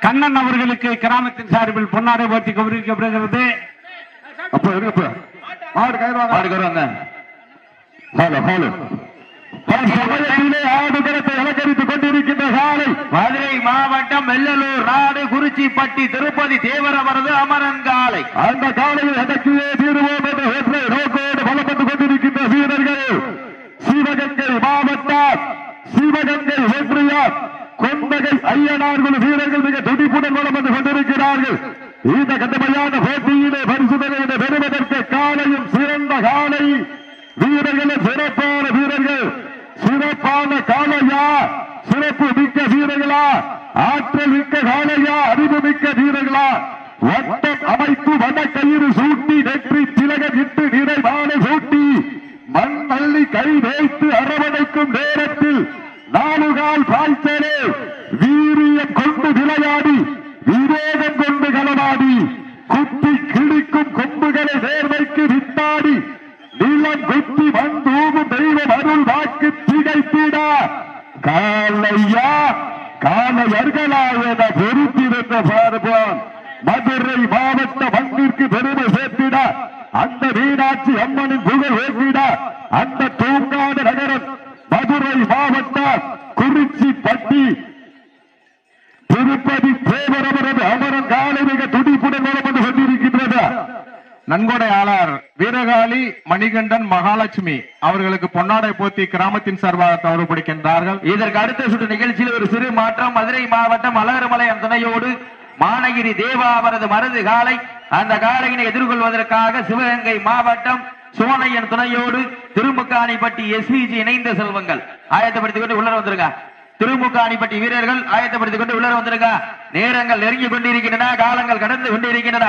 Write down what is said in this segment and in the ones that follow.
கண்ணன் அவர்களுக்கு கிராமத்தின் சார்பில் பொன்னாடை போட்டி கௌரவிக்கப்படுகிறது. மதுரை மாவட்டம் வெள்ளலூர் நாடு குறிச்சிப்பட்டி திருப்பதி தேவரவரது அமரன் காலை. அந்த காலையில் அடக்கியே தீருவோம் என்ற நோக்கோடு பலப்பட்டுக் கொண்டிருக்கின்ற வீரர்கள் சிவகங்கை மாவட்டம் சிவகங்கை ஒன்றியம் கொண்டகை ஐயனார்கள் வீரர்கள் மிக துடிப்புடன் வளம் வந்து கொண்டிருக்கிறார்கள். இந்த கடுமையான போட்டியிலே பரிசுதலை பெறுவதற்கு காலையும் சிறந்த காலை. வீரர்களும் சிறப்பான வீரர்கள். சிறப்பான காலையா? சிறப்பு மிக்க வீரர்களா? ஆற்றல் மிக்க காலையா? அறிவு மிக்க வீரர்களா? வட்டம் அமைத்து கயிறு சூட்டி நெற்றி திலகம் இட்டு நிறைவான சூட்டி மண் அள்ளி கை வைத்து அரவணைக்கும் நேரத்தில் நாலுகால் பாய்ச்சலே. வீரியம் கொண்டு விளையாடி விரோதம் கொண்டு களமாடி குத்தி கிழிக்கும் கொம்புகளை சேர்வைக்கு வித்தாடி நிலம் குத்தி மண் தூவும் தெய்வம் அருள் வாக்கு திகைத்திடா. காலையா காலையர்களா என பொறுத்திருந்த பார்ப்போம். மதுரை மாவட்ட மண்ணிற்கு பெருமை சேர்த்திட. அந்த மீனாட்சி அம்மனின் புகழ் ஏற்றிட அந்த தூங்காத நகரம் மதுரை மாவட்டம் குறிச்சி பட்டி திருப்பதி தேவரவரது அமரன் காலை மிக துடிப்புடன் வளம் வந்து கொண்டிருக்கின்றது நன்கொடையாளர் வீரகாளி மணிகண்டன் மகாலட்சுமி அவர்களுக்கு பொன்னாடை போத்தி கிராமத்தின் சார்பாக தவறு பிடிக்கின்றார்கள். இதற்கு அடுத்த சுற்று நிகழ்ச்சியில் ஒரு சிறு மாற்றம். மதுரை மாவட்டம் அழகர்மலையம் துணையோடு மாநகிரி தேவா அவரது மருது காலை அந்த காலையினை எதிர்கொள்வதற்காக சிவகங்கை மாவட்டம் சோனையன் துணையோடு திருமுக்காணிப்பட்டி எஸ்பிஜி இணைந்த செல்வங்கள். ஆயத்தப்படுத்திக் கொண்டு உள்ளர வந்திருங்க. திருமுக்காணிப்பட்டி வீரர்கள் ஆயத்தப்படுத்திக் கொண்டு உள்ளர வந்திருங்க. நேரங்கள் நெருங்கி கொண்டிருக்கின்றன காலங்கள் கடந்து கொண்டிருக்கின்றன.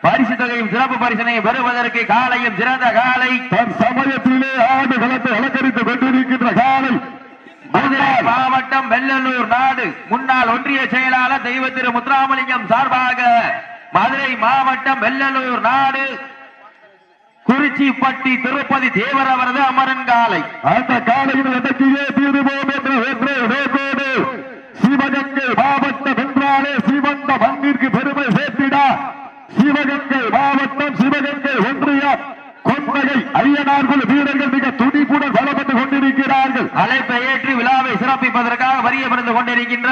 பரிசு தொகையும் சிறப்பு பரிசனையும் பெறுவதற்கு காலையும் சிறந்த காலை. தன் சமயத்திலே ஆடு களத்தை அலங்கரித்துக் கொண்டிருக்கின்ற காலை. மதுரை மாவட்டம் வெள்ளலூர் நாடு. முன்னாள் ஒன்றிய செயலாளர் தெய்வ திரு முத்துராமலிங்கம் சார்பாக மதுரை மாவட்டம் வெள்ளலூர் நாடு. குறிச்சிப்பட்டி திருப்பதி தேவர் அவரது அமரன் காலை. அந்த காலையில் அடக்கியே தீருவோம் என்ற ஒற்றை நோக்கோடு சிவகங்கை மாவட்டம் என்றாலே சிவந்த மண்ணிற்கு பெருமை சேர்த்திட. சிவகங்கை மாவட்டம் சிவகங்கை ஒன்றிய கொண்டகை ஐயனார் வீரர்கள் மிக துடிப்புடன் பலப்பட்டுக் கொண்டிருக்கிறார்கள். அழைப்பை ஏற்று விழாவை சிறப்பிப்பதற்காக வரியமர்ந்து கொண்டிருக்கின்ற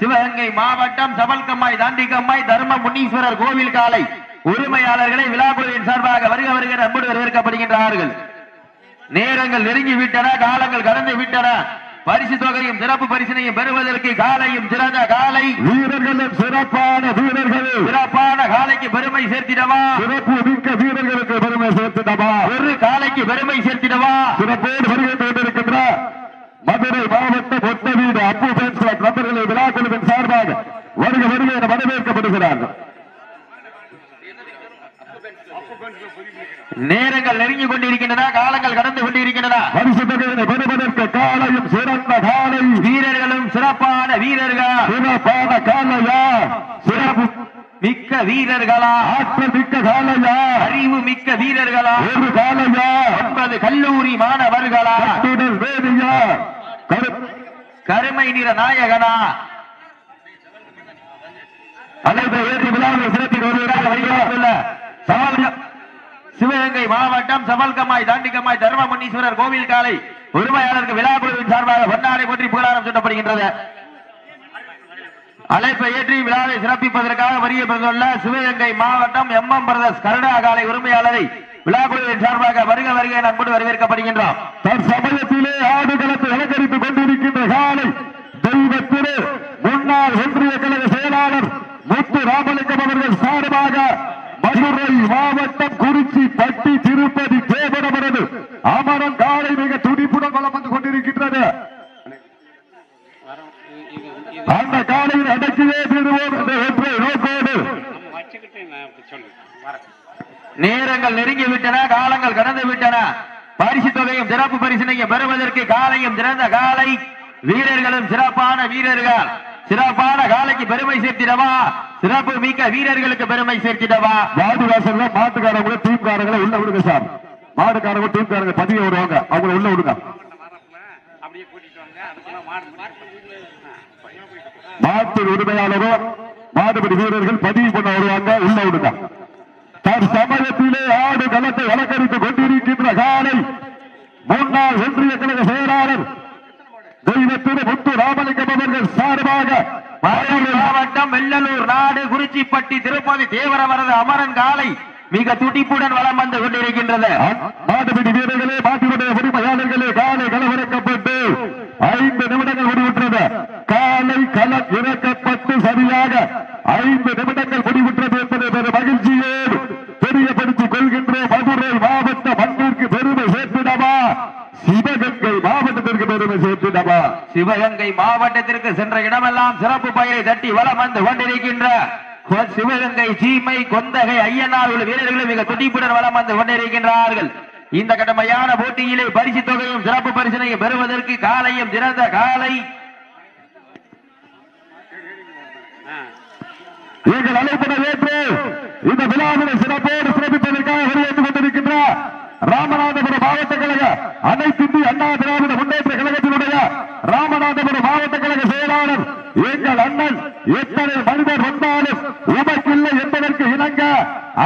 சிவகங்கை மாவட்டம் சபல்கம்மாய் தாண்டிக்கம்மாய் தர்ம முன்னீஸ்வரர் கோவில் காலை உரிமையாளர்களை விழாக்குழுவின் சார்பாக வருக வருகிற அன்போடு வரவேற்கப்படுகின்றார்கள். நேரங்கள் நெருங்கி விட்டன காலங்கள் கடந்து விட்டன. பரிசு தொகையும் சிறப்பு பரிசினையும் பெறுவதற்கு காலையும் சிறந்த காலை. வீரர்களும் சிறப்பான வீரர்கள். சிறப்பான காலைக்கு பெருமை சேர்த்திடவா? சிறப்பு மிக்க வீரர்களுக்கு பெருமை சேர்த்திடவா? ஒரு காலைக்கு பெருமை சேர்த்திடவா? சிறப்போடு வருகை கொண்டிருக்கின்ற மதுரை மாவட்டம் ஒத்த வீடு அப்பு பேன்ஸ் நபர்களை விழா குழுவின் சார்பாக வருக வருகை என வரவேற்கப்படுகிறார்கள். நேரங்கள் நெருங்கி கொண்டிருக்கின்றன காலங்கள் கடந்து கொண்டிருக்கின்றன பெறுவதற்கு காலையும் சிறந்த காலை. வீரர்களும் சிறப்பான வீரர்கள்? சிறப்பான காலையா? சிறப்பு மிக்க வீரர்களா? ஆற்றல் மிக்க காலையா? அறிவு மிக்க வீரர்களா? ஒரு காலையா? ஒன்பது கல்லூரி மாணவர்களா? வேதியா கரு- கருமை நிற நாயகனா? அனைத்து ஏற்றி விழாவில் சிறப்பில் வருகிறார் வருகிறார்கள். சிவகங்கை மாவட்டம் சபல்கமாய் தாண்டிகமாய் தர்மமுனீஸ்வரர் கோவில் காலை உரிமையாளருக்கு விழா குழுவின் சார்பாக பொன்னாடை போற்றி புகழாரம் சூட்டப்படுகின்றது. அழைப்பை ஏற்றி விழாவை சிறப்பிப்பதற்காக வரிய பிறந்துள்ள சிவகங்கை மாவட்டம் எம் எம் பிரதர்ஸ் கருடா காலை உரிமையாளரை விழா குழுவின் சார்பாக வருக வருகை என வரவேற்கப்படுகின்றார் வரவேற்கப்படுகின்றோம். தற்சமயத்திலே ஆடுகளத்தை அலங்கரித்துக் கொண்டிருக்கின்ற காலை தெய்வத்திலே முன்னாள் ஒன்றிய கழக செயலாளர் முத்து ராமலிங்கம் அவர்கள் சார்பாக மதுரை மாவட்டம் குறிச்சி பட்டி திருப்பதி தேவரவரது அமரம் காலை மிக துடிப்புடன் வளம் வந்து கொண்டிருக்கின்றது. அந்த காலையில் அடக்கியே திருவோம் நோக்கோடு. நேரங்கள் நெருங்கி விட்டன காலங்கள் கடந்து விட்டன. பரிசு தொகையும் சிறப்பு பரிசினையும் பெறுவதற்கு காலையும் சிறந்த காலை. வீரர்களும் சிறப்பான வீரர்கள். சிறப்பான காலைக்கு பெருமை சேர்த்திடவா? சிறப்பு மிக்க வீரர்களுக்கு பெருமை சேர்த்திடவா? வாடி வாசல்ல மாட்டுக்காரங்க உள்ள விடுங்க சார். மாடுக்காரங்க டீம்காரங்க பதிய வருவாங்க. அவங்கள உள்ள விடுங்க. மாட்டு உரிமையாளரும் மாடுபடி வீரர்கள் பதிவு பண்ண வருவாங்க உள்ள விடுங்க. தற்சமயத்திலே ஆடு களத்தை அலங்கரித்துக் கொண்டிருக்கின்ற காலை முன்னாள் ஒன்றிய கழக செயலாளர் தெய்வத்திரு முத்து ராமலிங்கம் அவர்கள் சார்பாக மாவட்டம் வெள்ளலூர் நாடு குறிச்சிப்பட்டி திருப்பதி தேவரவரது அமரன் காலை மிக துடிப்புடன் வளம் வந்து கொண்டிருக்கின்றது. மாட்டுப்பிடி வீரர்களே மாட்டினுடைய உரிமையாளர்களே காலை கலவரக்கப்பட்டு ஐந்து நிமிடங்கள் முடிவுற்றது. காலை களம் இறக்கப்பட்டு சரியாக ஐந்து நிமிடங்கள் முடிவுற்றது என்பதை பெரும் மகிழ்ச்சியோடு தெரியப்படுத்திக் கொள்கின்ற மதுரை மாவட்ட மண்ணிற்கு பெருமை சேர்த்திடவா சிவகங்கை மாவட்டத்திற்கு பெருமை சேர்த்திடவா சிவகங்கை மாவட்டத்திற்கு சென்ற இடமெல்லாம் சிறப்பு பயிரை தட்டி வலம் வந்து கொண்டிருக்கின்ற சிவகங்கை சீமை கொந்தகை ஐயனார் உள்ள வீரர்களும் மிக துடிப்புடன் வலம் வந்து கொண்டிருக்கின்றார்கள். இந்த கடமையான போட்டியிலே பரிசு தொகையும் சிறப்பு பரிசனையும் பெறுவதற்கு காலையும் சிறந்த காலை. எங்கள் அழைப்பினை ஏற்று இந்த விழாவினை சிறப்போடு சிறப்பிப்பதற்காக வெளியேற்றுக் கொண்டிருக்கின்ற ராமநாதபுரம் மாவட்ட கழக அனைத்து இந்திய அண்ணா திராவிட முன்னேற்ற கழகத்தினுடைய ராமநாதபுரம் மாவட்ட கழக செயலாளர் எங்கள் அண்ணன் எத்தனை மனிதர் வந்தாலும் உமக்கில்லை என்பதற்கு இணங்க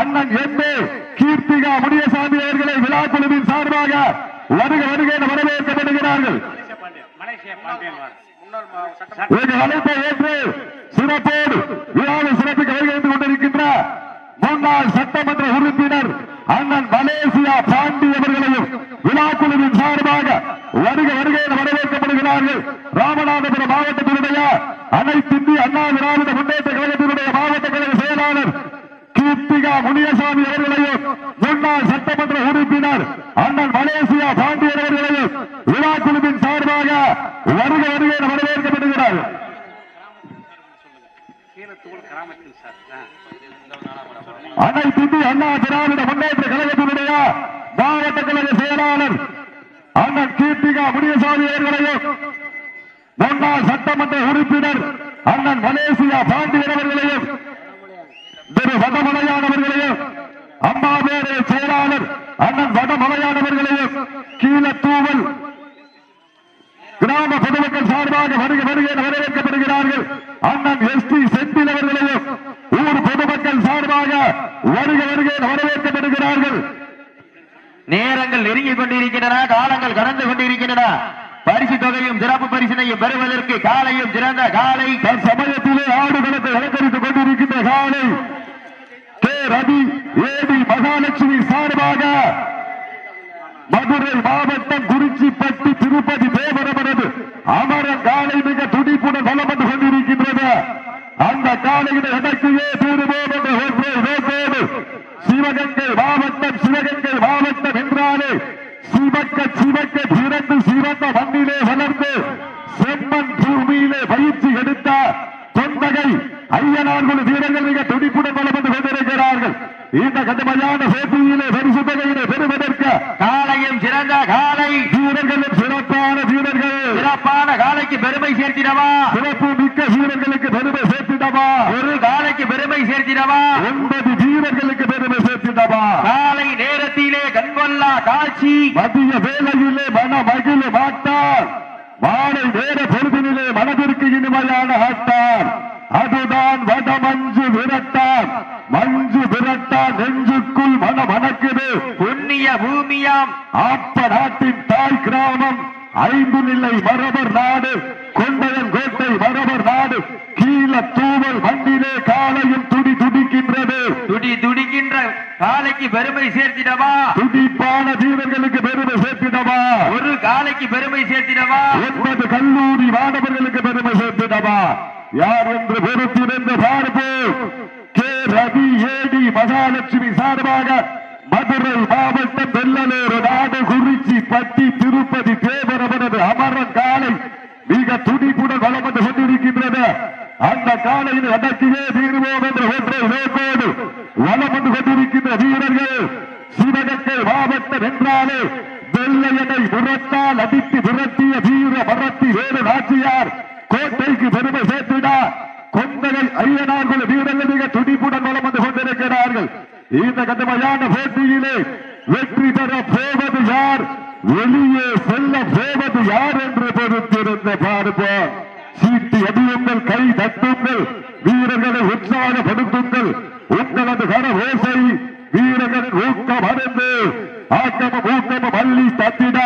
அண்ணன் எம்பே கீர்த்திகா முனியசாமி அவர்களை விழா குழுவின் சார்பாக வருக வருக என வரவேற்கப்படுகிறார்கள் எங்கள் அழைப்பை ஏற்று சிறப்போடு விழாவை சிறப்பிக்க வருகிறது கொண்டிருக்கின்ற முன்னாள் சட்டமன்ற உறுப்பினர் அண்ணன் மலேசியா பாண்டி அவர்களையும் விழாக்குழுவின் சார்பாக வருக வருகை என வரவேற்கப்படுகிறார்கள் ராமநாதபுரம் மாவட்டத்தினுடைய அனைத்து இந்திய அண்ணா திராவிட முன்னேற்ற கழகத்தினுடைய மாவட்ட கழக செயலாளர் கீர்த்திகா முனியசாமி அவர்களையும் முன்னாள் சட்டமன்ற உறுப்பினர் அண்ணன் மலேசியா பாண்டியன் அவர்களையும் விழா குழுவின் சார்பாக வருக வருகை என வரவேற்கப்படுகிறார்கள் அனைத்து இந்திய அண்ணா திராவிட முன்னேற்ற கழகத்தினுடைய மாவட்ட கழக செயலாளர் அண்ணன் கீர்த்திகா முனியசாமி அவர்களையும் முன்னாள் சட்டமன்ற உறுப்பினர் அண்ணன் மலேசியா பாண்டியன் அவர்களையும் திரு வடமலையானவர்களையும் அம்மாவேரே செயலாளர் அண்ணன் வடமலையானவர்களையும் கீழத்தூவல் கிராம பொதுமக்கள் சார்பாக வருக வருகை வரவேற்கப்படுகிறார்கள். அண்ணன் எஸ் டி செந்தில் அவர்களையும் ஊர் பொதுமக்கள் சார்பாக வருக வருகை வரவேற்கப்படுகிறார்கள். நேரங்கள் நெருங்கிக் கொண்டிருக்கின்றன காலங்கள் கடந்து கொண்டிருக்கின்றன. பரிசு தொகையும் சிறப்பு பரிசினையும் பெறுவதற்கு காலையும் சிறந்த காலை தற்சமயத்திலே ஆடுகளுக்கு அலங்கரித்துக் கொண்டிருக்கின்ற காலை கே. ரவி ஏடி மகாலட்சுமி சார்பாக மதுரை மாவட்டம் குறிச்சிப்பட்டி திருப்பதி தேவரமனது அமர காலை மிக துடிப்புடன் பலம் கொண்டிருக்கின்றது. அந்த காலையில் அடக்கியே தீருவோம் என்ற ஒற்றை நோக்கோடு சிவகங்கை மாவட்டம் சிவகங்கை மாவட்டம் என்றாலே சிவக்க சிவக்க சிறந்த மண்ணிலே வளர்ந்து செம்மண் பூமியிலே பயிற்சி எடுத்த தொண்டகை ஐயனார்கள் வீரர்கள் மிக துடிப்புடன் வந்து கொண்டிருக்கிறார்கள். இந்த கடுமையான போட்டியிலே பரிசு தொகையினை பெறுவதற்கு காலையும் சிறந்த காலை வீரர்களும் சிறப்பான வீரர்கள். சிறப்பான காலைக்கு பெருமை சேர்த்திடவா? சிறப்பு மிக்க வீரர்களுக்கு சேர்த்திடவா? ஒரு காலைக்கு பெருமை சேர்த்திடவா? ஒன்பது வீரர்களுக்கு பெருமை சேர்த்திடவா? காலை நேரத்திலே கண்கொள்ளா காட்சி. மதிய வேளையிலே மன மகிழ மாட்டார். மாலை நேர பொழுதினிலே மனதிற்கு இனிமையான ஆட்டார். அதுதான் வட மஞ்சு விரட்டான் மஞ்சு விரட்டான் நெஞ்சுக்குள் மன மணக்குது புண்ணிய பூமியாம். ஆப்ப நாட்டின் தாய் கிராமம். ஐந்து நிலை மரபர் நாடு. கொண்டையன் கோட்டை மரபர் நாடு. தூவல் மண்ணிலே காலையும் துடி துடிக்கின்றது? துடி துடிக்கின்ற காலைக்கு பெருமை சேர்த்திடவா? துடிப்பான வீரர்களுக்கு பெருமை சேர்த்திடவா? ஒரு காலைக்கு பெருமை சேர்த்திடவா? ஒன்பது கல்லூரி மாணவர்களுக்கு பெருமை சேர்த்திடவா? யார் என்று பொறுத்திருந்து பார்ப்போம். கே ரவி ஏடி மகாலட்சுமி சார்பாக மதுரை மாவட்டம் வெள்ளலூர் நாடு குறிச்சி பட்டி திருப்பதி தேவரவனது அமரன் காலை மிக துடிப்புடன் வளம் வந்து கொண்டிருக்கின்றது அந்த காலையில் அடக்கியே தீர்வோம் என்ற ஒன்றை நோக்கோடு வளம் வந்து கொண்டிருக்கின்ற வீரர்கள் சிவகங்கை மாவட்டம் என்றாலே வெள்ளையனை முரத்தால் அடித்து விரட்டிய வீர மரத்தி வேறு நாச்சியார் கோட்டைக்கு பெருமை சேர்த்திடா. கொந்தகை ஐயனார்கள் வீரர்கள் மிக துடிப்புடன் வளம் வந்து கொண்டிருக்கிறார்கள். இந்த கடுமையான போட்டியிலே வெற்றி பெற போவது யார்? வெளியே செல்ல போவது யார் என்று பொறுத்திருந்த பார்ப்போம் சீட்டி அடியுங்கள் கை தட்டுங்கள். வீரர்களை உற்சாகப்படுத்துங்கள். உங்களது கர ஓசை வீரர்களின் ஊக்கம் அடைந்து ஆக்கமும் ஊக்கமும் அள்ளி தட்டிட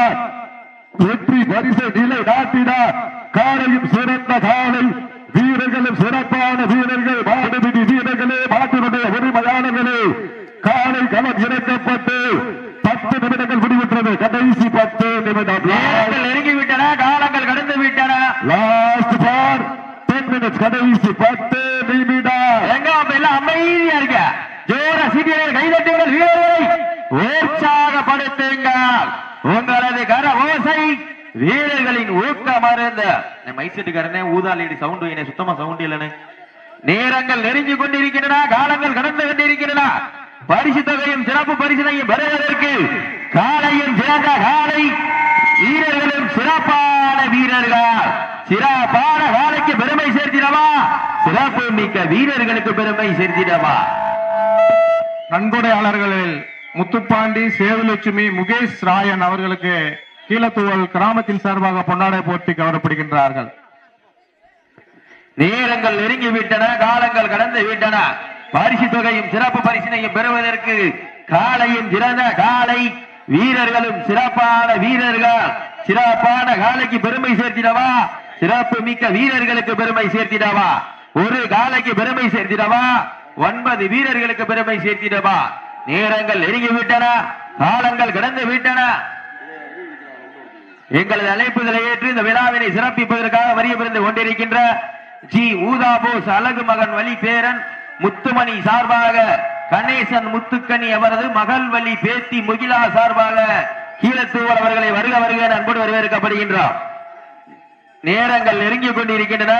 வெற்றி பரிசை நிலை நாட்டிட காலையும் சிறந்த காலை வீரர்களும் சிறப்பான வீரர்கள் மாடுபிடி வீரர்களே மாட்டினுடைய உரிமையாளர்களே காலை களம் இறக்கப்பட்டு பத்து நிமிடங்கள் முடிவுற்றது. கடைசி பத்து நிமிடம். நேரங்கள் நெருங்கி விட்டன காலங்கள் கடந்து விட்டன. லாஸ்ட் பார் டென் மினிட்ஸ் கடைசி பத்து நிமிடம் எங்க அப்ப எல்லாம் அமைதியா இருக்க ஜோர சீட்டியர்கள் கைதட்டுங்கள் வீரர்களை உற்சாகப்படுத்துங்கள் உங்களது கர ஓசை வீரர்களின் பாரு இந்த. மைசெட்டுக்காரனே ஊதாலேடி சவுண்ட் வைனே சுத்தமா சவுண்ட் இல்லைன்னு. நேரங்கள் நெருங்கி கொண்டிருக்கின்றன காலங்கள் கடந்து கொண்டிருக்கின்றன. பரிசு தொகையும் சிறப்பு பரிசினையும் பெறுவதற்கு காலையும் சிறந்த காலை வீரர்களும் சிறப்பான வீரர்கள். சிறப்பான காலைக்கு பெருமை சேர்த்திடவா? சிறப்பு மிக்க வீரர்களுக்கு பெருமை சேர்த்திடவா? நன்கொடையாளர்களில் முத்துப்பாண்டி சேவலட்சுமி முகேஷ் ராயன் அவர்களுக்கு கீழத்துவல் கிராமத்தின் சார்பாக பொன்னாடை போட்டி கவரப்படுகின்றார்கள். நேரங்கள் நெருங்கி விட்டன காலங்கள் கடந்து விட்டன. பரிசு தொகையும் சிறப்பு பரிசினையும் பெறுவதற்கு காலையும் சிறந்த காலை வீரர்களும் சிறப்பான வீரர்கள். சிறப்பான காலைக்கு பெருமை சேர்த்திடவா? சிறப்பு மிக்க வீரர்களுக்கு பெருமை சேர்த்திடவா? ஒரு காலைக்கு பெருமை சேர்த்திடவா? ஒன்பது வீரர்களுக்கு பெருமை சேர்த்திடவா? நேரங்கள் நெருங்கி விட்டன காலங்கள் கடந்து விட்டன. எங்களது அழைப்புதலை ஏற்று இந்த விழாவினை சிறப்பிப்பதற்காக வரிய பிறந்து கொண்டிருக்கின்ற ஜி. ஊதாபோஸ் அழகு மகன் வழி பேரன் முத்துமணி சார்பாக கணேசன் முத்துக்கனி அவரது மகள் வழி பேத்தி முகிலா சார்பாக கீழத்தூவல் அவர்களை வருக வருக அன்போடு வரவேற்கப்படுகின்றோம். நேரங்கள் நெருங்கிக் கொண்டிருக்கின்றன.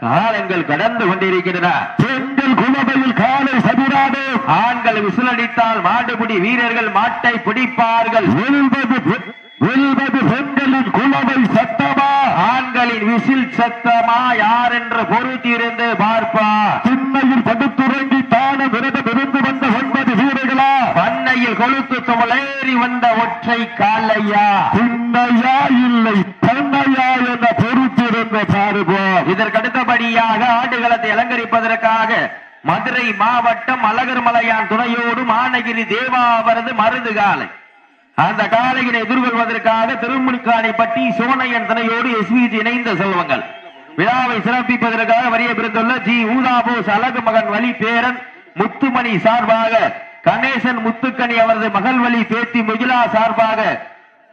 காலங்கள் கடந்து கொண்டிருக்கின்றன. பெண்கள் குலவையில் காலை சதுராடு ஆண்கள் விசிலடித்தால் மாடுபிடி வீரர்கள் மாட்டை பிடிப்பார்கள். விசில் சத்தமா யார் என்று பொறுத்திருந்து பார்ப்பார் திண்ணையில் படுத்துறங்கி தான விரதம் இருந்து வந்த ஒன்பது வீரர்களா? பண்ணையில் கொழுத்து துமலேறி வந்த ஒற்றை காலையா திண்ணையா இல்லை பண்ணையா என பொறுத்திருந்த பாருவோம் இதற்கடுத்தபடியாக ஆடுகளத்தை அலங்கரிப்பதற்காக மதுரை மாவட்டம் அழகர் மலையான் துணையோடு மாநகிரி தேவா அவரது மருது காலை. அந்த காலையினை எதிர்கொள்வதற்காக திருமுனிக்காணிப்பட்டி சோனையன் துணையோடு எஸ்விஜி இணைந்த செல்வங்கள். விழாவை சிறப்பிப்பதற்காக வரிய பிறந்துள்ள ஜி. ஊதாபோஸ் அழகு மகன் வழி பேரன் முத்துமணி சார்பாக கணேசன் முத்துக்கணி அவரது மகள் வழி பேத்தி முகிலா சார்பாக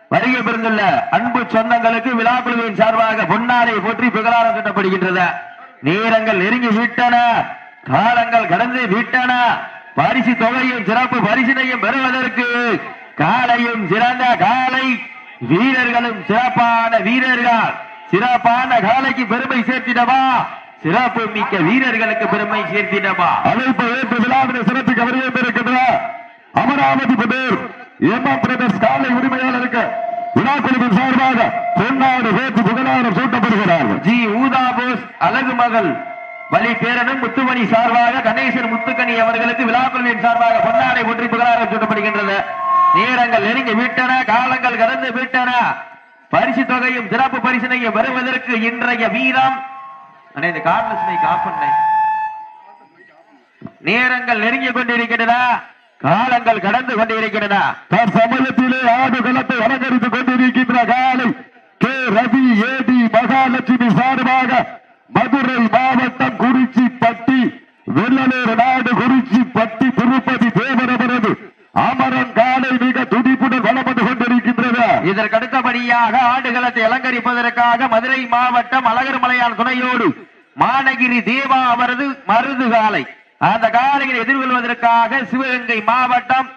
வருகை பிறந்துள்ள அன்பு சொந்தங்களுக்கு விழா குழுவின் சார்பாக பொன்னாரை போற்றி புகழாரம் கட்டப்படுகின்றது நேரங்கள் நெருங்கி விட்டன. காலங்கள் கடந்து விட்டன. பரிசு தொகையும் சிறப்பு பரிசினையும் பெறுவதற்கு காலையும் சிறந்த காலை வீரர்களும் சிறப்பான வீரர்கள். சிறப்பான காலைக்கு பெருமை சேர்த்திடவா? சிறப்பு மிக்க வீரர்களுக்கு பெருமை சேர்த்திடவா? அழைப்பை ஏற்று விழாவினை சிறப்பிக்க வருகின்ற அமராவதி புதூர் எம் பிரதர்ஸ் காலை உரிமையாளருக்கு விழா குழுவின் சார்பாக பொன்னாடு வேற்று புகழாரம் சூட்டப்படுகிறார்கள். ஜி. ஊதா போஸ் அழகு மகள் வழி பேரனும் முத்துமணி சார்பாக கணேசன் முத்துக்கனி அவர்களுக்கு விழாக்குழுவின் சார்பாக பொன்னாடை ஒன்றி புகழாரம் சூட்டப்படுகின்றது. நேரங்கள் நெருங்கி விட்டன காலங்கள் கடந்து விட்டன. பரிசு தொகையும் சிறப்பு பரிசினையும் வருவதற்கு இன்றைய வீரம். இந்த கார்லஸ் நேரங்கள் நெருங்கி கொண்டிருக்கின்றன காலங்கள் கடந்து கொண்டிருக்கின்றன. சமூகத்திலே ஆடு களத்தை அலங்கரித்துக் கொண்டிருக்கின்ற காலை கே. ரவி ஏடி மகாலட்சுமி சார்பாக மதுரை மாவட்டம் குறிச்சி பட்டி வெள்ளலூர் நாடு குறிச்சி பட்டி திருப்பதி தேவரவரது அமரன் காலை மிக துடிப்புடன் வளம் வந்து இதற்கடுத்தபடியாக இதற்கு அடுத்தபடியாக ஆடுகளத்தை அலங்கரிப்பதற்காக மதுரை மாவட்டம் அழகர் மலையான் துணையோடு மாநகிரி தேவா அவரது மருது காலை. அந்த காலையில் எதிர்கொள்வதற்காக சிவகங்கை மாவட்டம்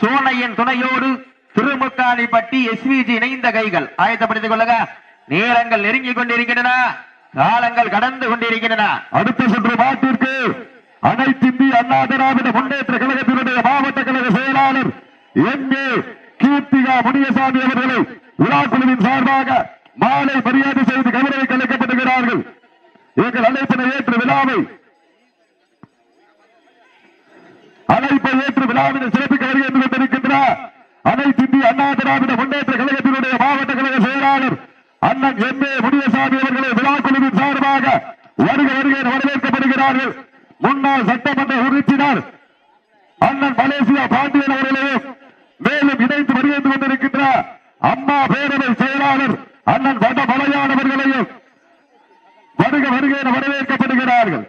சோனையன் துணையோடு திருமுக்காணிப்பட்டி எஸ்விஜி இணைந்த கைகள். ஆயத்தப்படுத்திக் கொள்ளுங்க. நேரங்கள் நெருங்கிக் கொண்டிருக்கின்றன. காலங்கள் கடந்து கொண்டிருக்கின்றன. அடுத்த சுற்று மாட்டிற்கு அனைத்து இந்திய அண்ணா திராவிட முன்னேற்ற கழகத்தினுடைய மாவட்ட கழக செயலாளர் எம் ஏ கீர்த்திகா முனியசாமி அவர்களை விழாக்குழுவின் சார்பாக மாலை மரியாதை செய்து கௌரவிக்க அழைக்கப்படுகிறார்கள் எங்கள் அழைப்பினை ஏற்று விழாவை அழைப்பை ஏற்று விழாவினை சிறப்பிக்க வருகின்ற கொண்டிருக்கின்ற அனைத்து இந்திய அண்ணா திராவிட முன்னேற்ற கழகத்தினுடைய மாவட்ட கழக செயலாளர் அண்ணன் எம். ஏ. முனியசாமி அவர்களை விழா குழுவின் சார்பாக வருக வருகை வரவேற்கப்படுகிறார்கள். முன்னாள் சட்டமன்ற உறுப்பினர் அண்ணன் மலேசியா பாண்டியன் அவர்களையும் மேலும் இணைந்து வருகின்ற கொண்டிருக்கின்ற அம்மா பேரவை செயலாளர் அண்ணன் வட மலையானவர்களையும் வருக வருகை என வரவேற்கப்படுகிறார்கள்.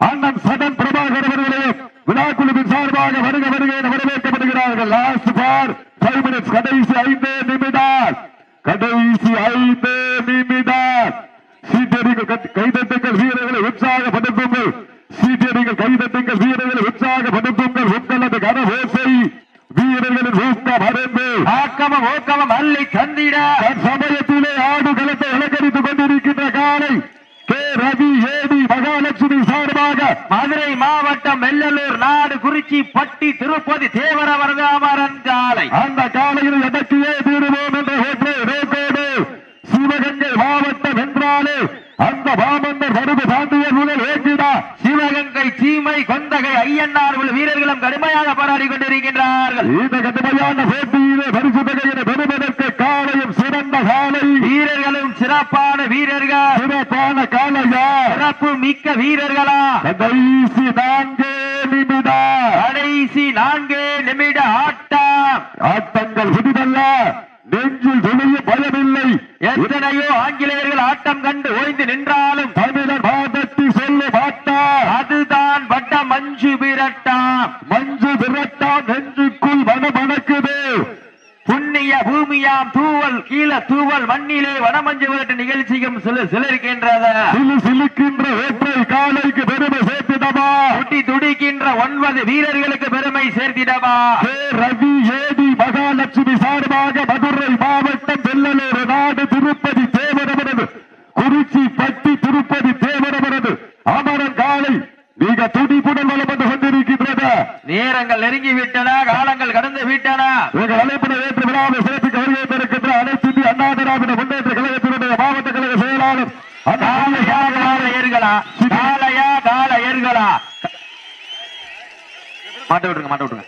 அண்ணன் சதன் பிரபாகர் அவர்களையும் விழாக்குழுவின் சார்பாக வருக வருகை என வரவேற்கப்படுகிறார்கள். லாஸ்ட் பார் ஃபைவ் மினிட்ஸ் கடைசி ஐந்து நிமிடம். கடைசி ஐந்து நிமிடம் சீட்டடிகள் கட்- கைதட்டுங்கள் வீரர்களை உற்சாகப்படுத்துங்கள் சீட்டடிகள் கைதட்டுங்கள் வீரர்களை உற்சாகப்படுத்துங்கள் உங்களது கன ஓசை வீரர்களின் ஊக்கம் அடைந்து ஆக்கமம் ஊக்கமம் அள்ளி தந்திட சமயத்திலே ஆடு களத்தை அலங்கரித்துக் கொண்டிருக்கின்ற காலை கே ரவி ஏடி மகாலட்சுமி சார்பாக மதுரை மாவட்டம் வெள்ளலூர் நாடு குறிச்சி பட்டி திருப்பதி தேவரவரது அமரன் காலை அந்த காலையில் எதற்கியே தீருவோம் என்ற ஒற்றை நோக்கோடு சிவகங்கை மாவட்டம் என்றாலே அந்த மாமன்னர் மருது பாண்டியன் முதல் ஏற்றிடா சிவகங்கை சீமை கொந்தகை ஐயன்னார் உள்ள வீரர்களும் கடுமையாக போராடி கொண்டிருக்கின்றார்கள். இந்த கடுமையான போட்டியிலே பரிசு தொகையினை பெறுவதற்கு காலையும் சிறந்த காலை. வீரர்களும் சிறப்பான வீரர்கள். சிறப்பான காலையா? சிறப்பு மிக்க வீரர்களா? கடைசி நான்கு நிமிடம் கடைசி நான்கு நிமிட ஆட்டம். ஆட்டங்கள் புதிதல்ல. நெஞ்சில் துளிய பயமில்லை. எத்தனையோ ஆங்கிலேயர்கள் ஆட்டம் கண்டு மஞ்சு விரட்டாம் மஞ்சு விரட்டாம் நெஞ்சுக்குள் மனமணக்குது புண்ணிய பூமியாம் தூவல் கீழ தூவல் மண்ணிலே வனமஞ்சு விரட்டு நிகழ்ச்சியும் சில சிலருக்கின்றது. சிலு சிலுக்கின்ற ஒற்றை காலைக்கு பெருமை சேர்த்திடமா குட்டி துடிக்கின்ற ஒன்பது வீரர்களுக்கு பெருமை சேர்த்திடவா? ரவி ஏடி மகாலட்சுமி சார்பாக மதுரை மாவட்டம் வெள்ளலூர் நாடு திருப்பதி தேவரவரது குறிச்சி பட்டி திருப்பதி தேவரவரது அமரன் காலை மிக துடிப்புடன் வளம் வந்து கொண்டிருக்கின்றது நேரங்கள் நெருங்கி விட்டன காலங்கள் கடந்து விட்டன. உங்கள் அழைப்பினை ஏற்று விழாவை சிறப்பிக்க வருகை இருக்கின்ற அனைத்து இந்திய அண்ணா திராவிட முன்னேற்ற கழகத்தினுடைய மாவட்ட கழக செயலாளர் காலையா கால ஏர்களா காலையா கால ஏர்களா மாட்ட விட்டுருங்க மாட்ட விட்டுருங்க.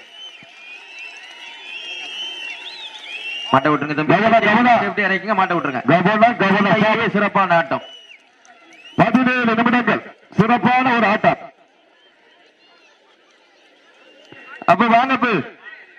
மாட்ட விட்டுருங்க தம்பி. இறக்கிங்க மாட்ட விட்டுருங்க. சிறப்பான ஆட்டம். பதினேழு நிமிடங்கள். சிறப்பான ஒரு ஆட்டம். அப்ப வாங்க அப்ப